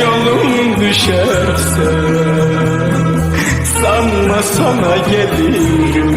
Yolum düşerse Sanma sana gelirim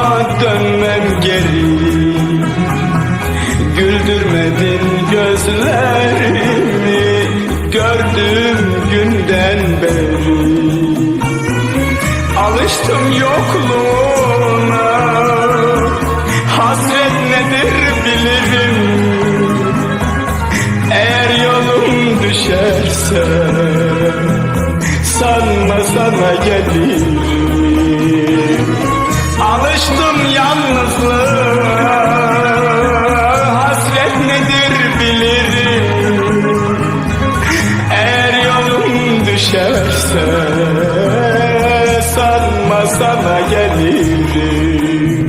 Gördüğüm günden beri. Alıştım yokluğuna. Hasret nedir bilirim. Eğer yolum düşerse Sanma sana gelirim masana gelirdim